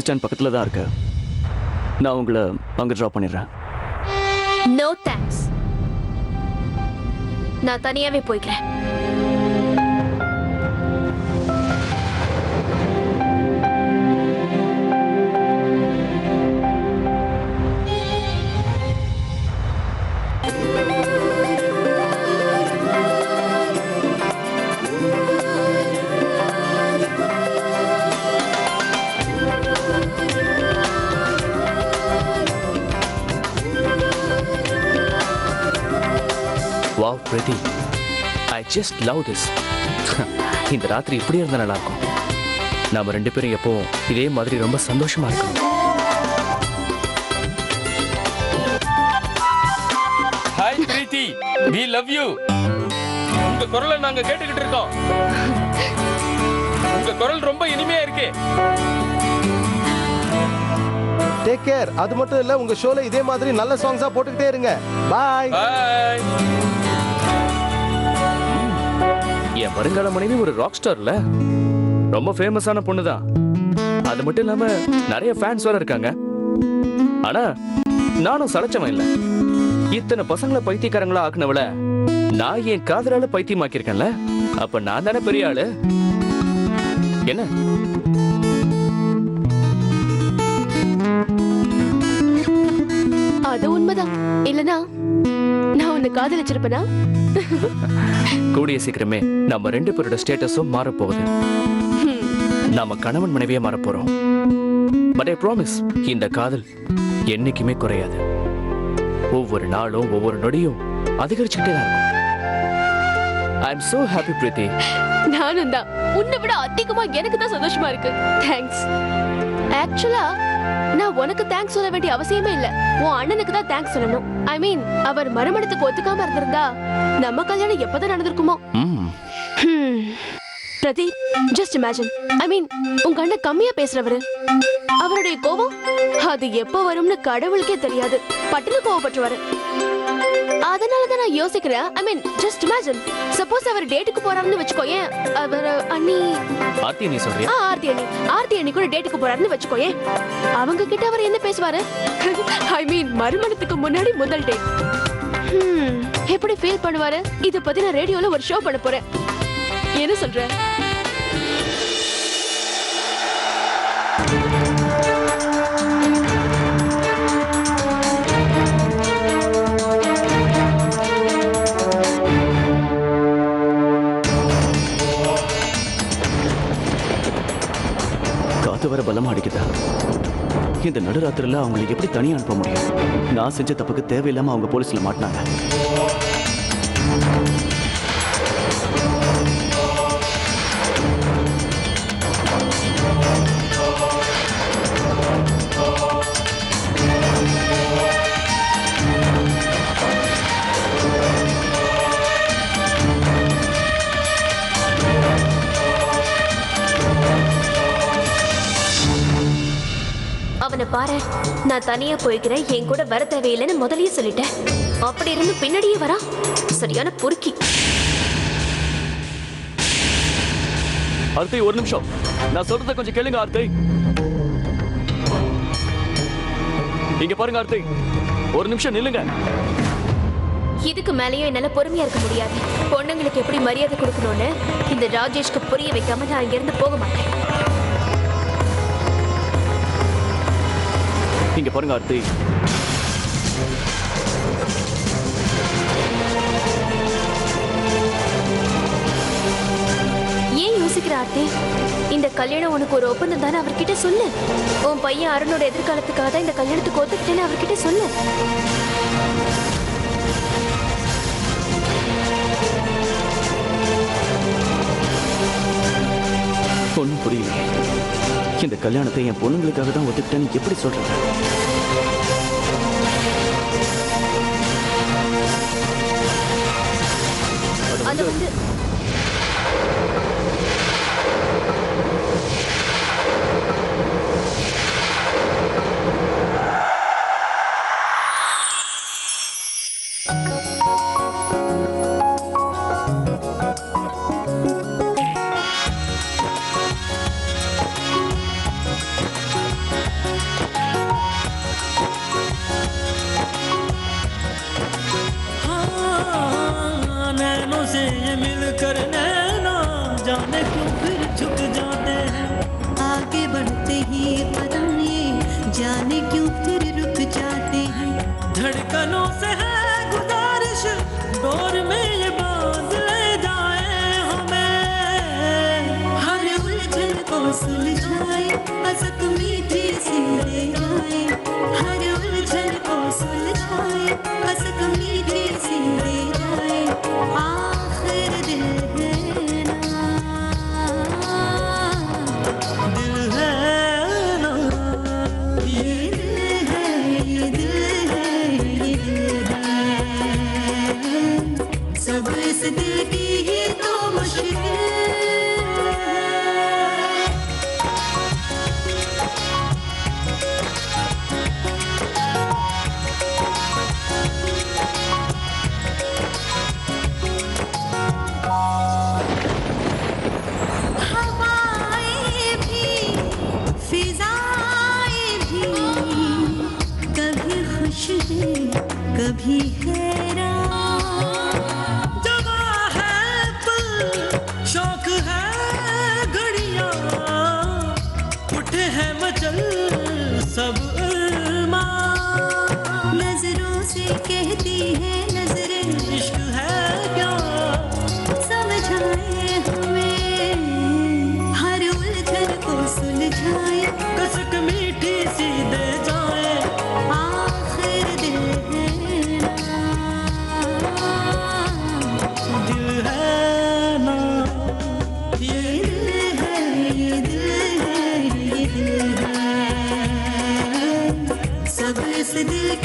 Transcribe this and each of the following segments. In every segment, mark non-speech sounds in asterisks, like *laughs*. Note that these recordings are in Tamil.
டாக்ஸி ஸ்டாண்ட் பக்கத்தில் தான் இருக்கு. நான் உங்களை அங்கே ட்ராப் பண்ணிடுறேன். நோ தேங்க்ஸ் நான் தனியாவே போய்க்கிறேன். வாவ் பிரதி ஐ ஜஸ்ட் லவ் திஸ் இந்த ராத்திரி இப்படி இருந்தா நல்லா இருக்கும் நாம ரெண்டு பேரும் எப்பவும் இதே மாதிரி ரொம்ப சந்தோஷமா இருக்கணும். Hi Preethi we love you உங்க குரலை நாங்க கேட்டுக்கிட்டு இருக்கோம். உங்க குரல் ரொம்ப இனிமையா இருக்கு. டேக் கேர் அது மட்டும் இல்ல உங்க ஷோல இதே மாதிரி நல்ல சாங்ஸா போட்டுக்கிட்டே இருங்க. பாய் பாய் என் வருங்கால மனைவி ஒரு ராக் ஸ்டார்ல ரொம்ப ஃபேமஸான பொண்ணு தான் அது மட்டும் இல்லாம நிறைய ஃபேன்ஸ் வேற இருக்காங்க. ஆனா நானும் சளைச்சவன் இல்ல. இத்தனை பசங்களை பைத்தியக்காரங்களா ஆக்குனவள நான் என் காதலால பைத்தியமாக்கியிருக்கேன்ல? அப்ப நான் தானே பெரிய ஆளு? என்ன? அது உண்மைதான். இல்லனா நான் உன்னை காதலிச்சிருப்பேனா? *laughs* கூடிய சீக்கிரமே நம்ம ரெண்டு பேரோட ஸ்டேட்டஸும் மாறப்போகுது. நாம கணவன் மனைவியா மாறப் போறோம் பட் ஐ ப்ராமிஸ் இந்த காதல் என்னைக்குமே குறையாது. ஒவ்வொரு நாளும் ஒவ்வொரு நொடியும் அதிகரிச்சுக்கிட்டே தான் இருக்கும். I am so happy Preethi நானும் தான். உன்னை விட அதிகமா எனக்கு தான் சந்தோஷமா இருக்கு. தேங்க்ஸ் ஆக்சுவலா நான் உனக்கு தேங்க்ஸ் சொல்ல வேண்டிய அவசியமே இல்ல. உன் அண்ணனுக்கு தான் தேங்க்ஸ் சொல்லணும். ஐ மீன் அவர் மறுமணத்துக்கு ஒத்துக்காம இருந்திருந்தா நம்ம கல்யாணம் எப்பதான் நடந்திருக்குமோ. Pradeep just imagine I mean உங்க அண்ணன் கம்மியா பேசுறவரு. அவருடைய கோபம் அது எப்போ வரும்னு கடவுளுக்கே தெரியாது. பட்டுன்னு கோவப்பட்டுருவாரு அதனால தான் நான் யோசிக்கிறேன். I mean just imagine suppose அவர் டேட்டுக்கு போறாருன்னு வச்சுக்கோயேன். அவர் அண்ணி. ஆர்த்தி நீ சொல்றியா? ஆ ஆர்த்தி அண்ணி. ஆர்த்தி அண்ணி கூட டேட்டுக்கு போறாருன்னு வச்சுக்கோயேன். அவங்க கிட்ட அவர் என்ன பேசுவாரு? *laughs* ஐ மீன் மறுமணத்துக்கு முன்னாடி முதல் டேட் எப்படி ஃபீல் பண்ணுவாரு? இத பத்தி நான் ரேடியோல ஒரு ஷோ பண்ண போறேன். என்ன சொல்ற? இந்த நடுராத்திரில அவங்களை எப்படி தனியா அனுப்ப முடியும்? நான் செஞ்ச தப்புக்கு தேவையில்லாம அவங்க போலீஸ்ல மாட்டினாங்க. அவனை பாரு. நான் தனியா போய்க்கிறேன். என் கூட வர தேவையில்லைன்னு முதல்லயே சொல்லிட்டேன். அப்படி இருந்து பின்னாடியே வரான் சரியான பொறுக்கி. ஆர்த்தி ஒரு நிமிஷம். நான் சொல்றத கொஞ்சம் கேளுங்க ஆர்த்தி இங்க பாருங்க ஆர்த்தி ஒரு நிமிஷம் நில்லுங்க. இதுக்கு மேலேயும் என்னால பொறுமையா இருக்க முடியாது. பொண்ணுங்களுக்கு எப்படி மரியாதை கொடுக்கணும்னு இந்த ராஜேஷ்க்கு புரிய வைக்காம நான் இங்கிருந்து போக மாட்டேன். இங்க பாருங்க ஆர்த்தி ஏன் யோசிக்கிற ஆர்த்தி? இந்த கல்யாணம் உனக்கு ஒரு ஒப்பந்தம் தானே அவர்கிட்ட சொல்லு. உன் பையன் அருணோட எதிர்காலத்துக்காக தான் இந்த கல்யாணத்துக்கு ஒத்துக்கிட்டேன்னு அவர்கிட்ட சொல்லு. ஒன்றும் புரியலையே இந்த கல்யாணத்தை என் பொண்ணுங்களுக்காக தான் ஒத்துக்கிட்டேன்னு எப்படி சொல்றது? सुलझाए अजख्मी थे सिमरे आए हर उलझन को सुलझाए अजख्मी थे सिमरे आए आ कहती है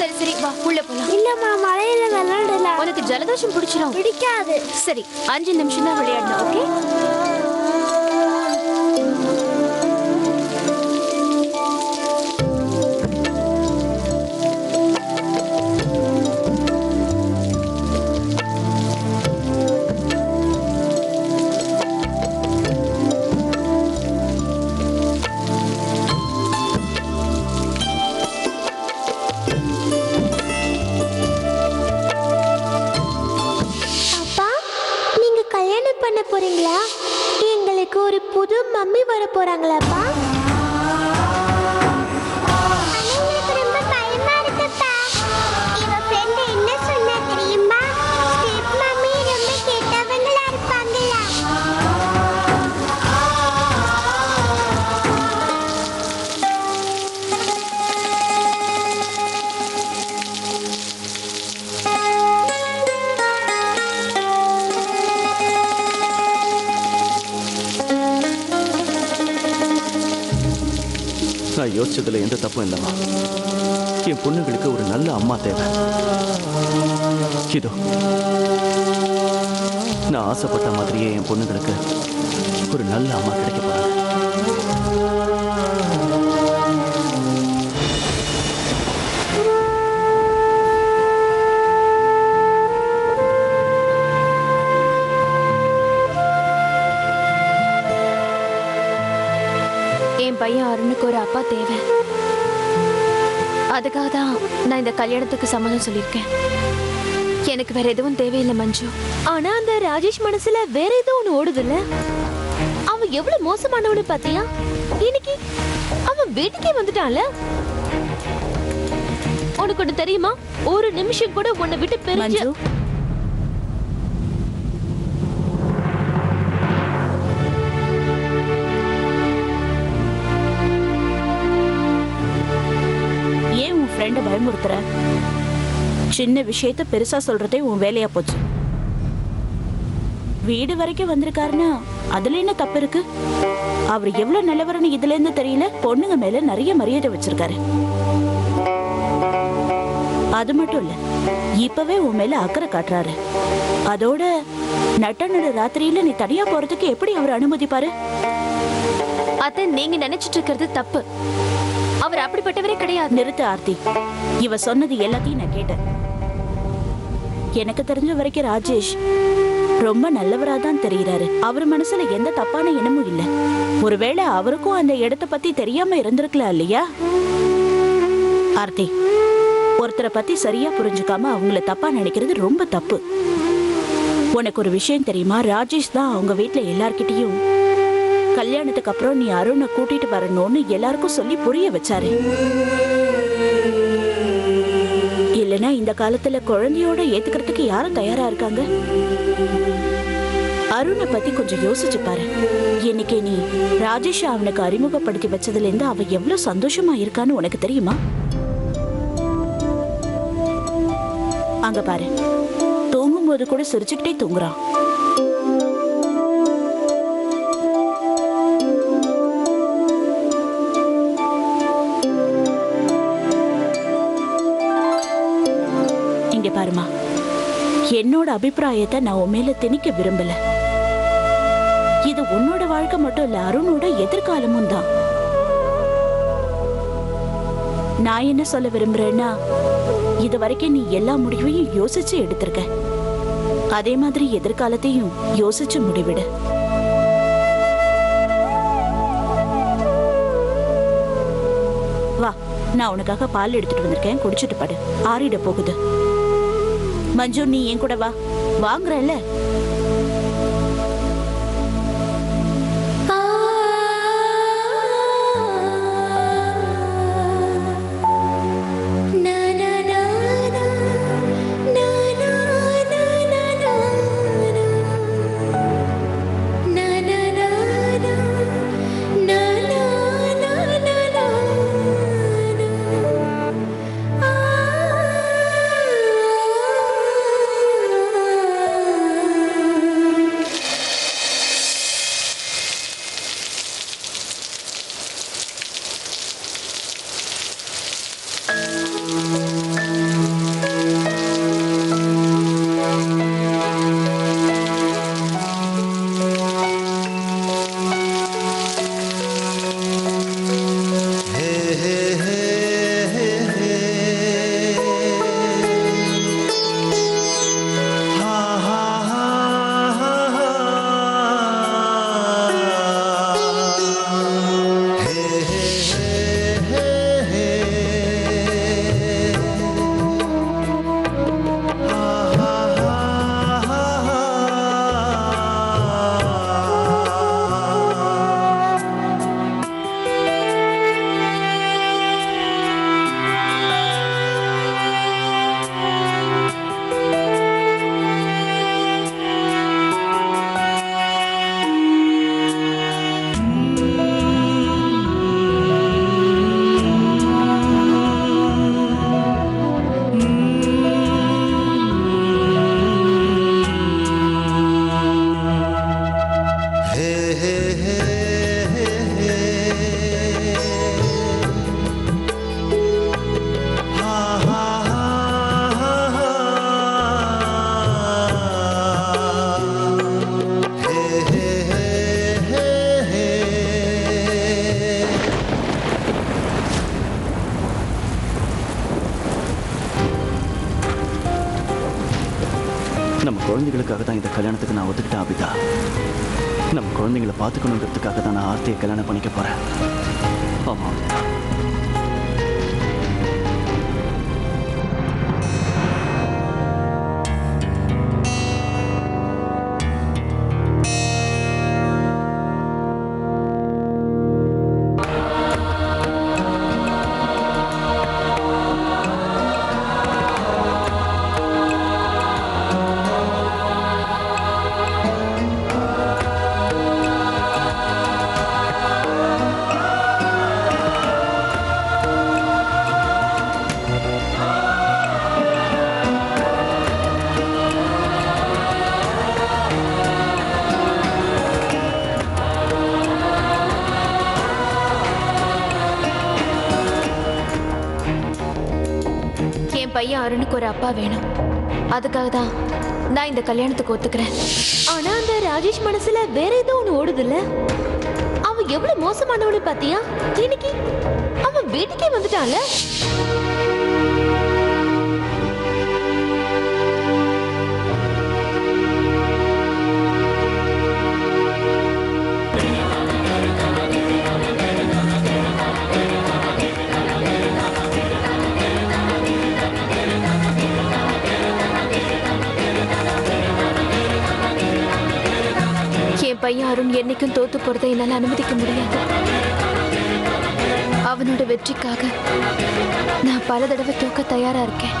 சரி சரி வா உள்ள போலாம். இல்லம்மா மழையில விளையாடல உனக்கு ஜலதோஷம் பிடிச்சிரும். பிடிக்காது. சரி அஞ்சு நிமிஷம் தான் விளையாடணும் ஓகே? கல்யாணம் எங்களுக்கு ஒரு புது மம்மி வர போறாங்களாப்பா நான் யோசிச்சதுல எந்த தப்பும் இல்லைம்மா. என் பொண்ணுங்களுக்கு ஒரு நல்ல அம்மா தேவை. இதோ நான் ஆசைப்பட்ட மாதிரியே என் பொண்ணுங்களுக்கு ஒரு நல்ல அம்மா கிடைக்க போறாங்க. என் பையன் அருணுக்கு ஒரு அப்பா தேவை. அதுக்காக தான் நான் இந்த கல்யாணத்துக்கு சம்மதம் சொல்லியிருக்கேன். எனக்கு வேற எதுவும் தேவையில்லை மஞ்சு. ஆனா அந்த ராஜேஷ் மனசுல வேற ஏதோ ஒண்ணு ஓடுதுல்ல? அவன் எவ்வளவு மோசமானவனு பாத்தியா? இன்னைக்கு அவன் வீட்டுக்கே வந்துட்டான்ல? உனக்கு உனக்கு ஒண்ணு தெரியுமா? ஒரு நிமிஷம் கூட உன்னை விட்டு பிரிஞ்சு பயமுறுத்துற சின்ன விஷயத்த பெருசா சொல்றதே உன் வேலையா போச்சு. வீடு வரைக்கும் வந்திருக்காருன்னா அதுல என்ன தப்பு இருக்கு? அவர் எவ்வளவு நல்லவர்னு இதுல இருந்து தெரியல பொண்ணுங்க மேல நிறைய மரியாதை வச்சிருக்காரு. அது மட்டும் இல்ல இப்பவே உன் மேல அக்கறை காட்டுறாரு. அதோட நட்ட ராத்திரியில நீ தனியா போறதுக்கு எப்படி அவர் அனுமதிப்பாரு? அத்தை நீங்க நினைச்சிட்டு இருக்கிறது தப்பு. அவர் அப்படிப்பட்டவரே கிடையாது. நிறுத்து ஆர்த்தி. இவ சொன்னது எல்லாத்தையும் நான் கேட்டேன். எனக்கு தெரிஞ்ச வரைக்கும் ராஜேஷ் ரொம்ப நல்லவரா தான் தெரிகிறாரு. அவர் மனசுல எந்த தப்பான எண்ணமும் இல்ல. ஒருவேளை அவருக்கும் அந்த இடத்த பத்தி தெரியாம இருந்திருக்கலாம் இல்லையா? ஆர்த்தி ஒருத்தரை பத்தி சரியா புரிஞ்சுக்காம அவங்கள தப்பா நினைக்கிறது ரொம்ப தப்பு. உனக்கு ஒரு விஷயம் தெரியுமா? ராஜேஷ் தான் அவங்க வீட்டுல எல்லார்கிட்டயும் கல்யாணத்துக்கு அப்புறம் நீ அருணை கூட்டிட்டு வரணும்னு எல்லாருக்கும் சொல்லி புரிய வச்சாரு. இல்லனா இந்த காலத்துல குழந்தையோட ஏத்துக்கிறதுக்கு யாரும் தயாரா இருக்காங்க? அருணை பத்தி கொஞ்சம் யோசிச்சு பாரு. இன்னைக்கு நீ ராஜேஷ் அவனுக்கு அறிமுகப்படுத்தி வச்சதுல இருந்து அவ எவ்வளவு சந்தோஷமா இருக்கான்னு உனக்கு தெரியுமா? அங்க பாரு. தூங்கும்போது கூட சிரிச்சுக்கிட்டே தூங்குறான். இங்க பாருமா. என்னோட அபிப்பிராயத்தை நான் உன் மேல திணிக்க விரும்பல. இது உன்னோட வாழ்க்கை மட்டும் இல்ல அருணோட எதிர்காலமும் தான். நான் என்ன சொல்ல விரும்புறேன்னா இது வரைக்கும் நீ எல்லா முடிவையும் யோசிச்சு எடுத்திருக்க. அதே மாதிரி எதிர்காலத்தையும் யோசிச்சு முடிவிடு. வா நான் உனக்காக பால் எடுத்துட்டு வந்திருக்கேன் குடிச்சிட்டு படு. ஆறிட போகுது. மஞ்சு நீ என் கூட வா. வாங்குறல்ல குழந்தைகளுக்காக தான் இந்த கல்யாணத்துக்கு நான் ஒத்துக்கிட்டேன் அபிதா. நம்ம குழந்தைங்களை பார்த்துக்கணுங்கிறதுக்காக தான் நான் ஆர்த்தியை கல்யாணம் பண்ணிக்க போகிறேன் ஆமா பையன் அருணுக்கு ஒரு அப்பா வேணும். அதுக்காக தான் நான் இந்த கல்யாணத்துக்கு ஒத்துக்கிறேன். ஆனா அந்த ராஜேஷ் மனசுல வேற ஏதோ ஒண்ணு ஓடுதுல்ல? அவன் எவ்வளவு மோசமானவனு பாத்தியா? இன்னைக்கு அவன் வீட்டுக்கே வந்துட்டான்ல? பையன் அருண் என்னைக்கும் தோத்து போறதை என்னால் அனுமதிக்க முடியாது. அவனோட வெற்றிக்காக நான் பல தடவை தூக்க தயாரா இருக்கேன்.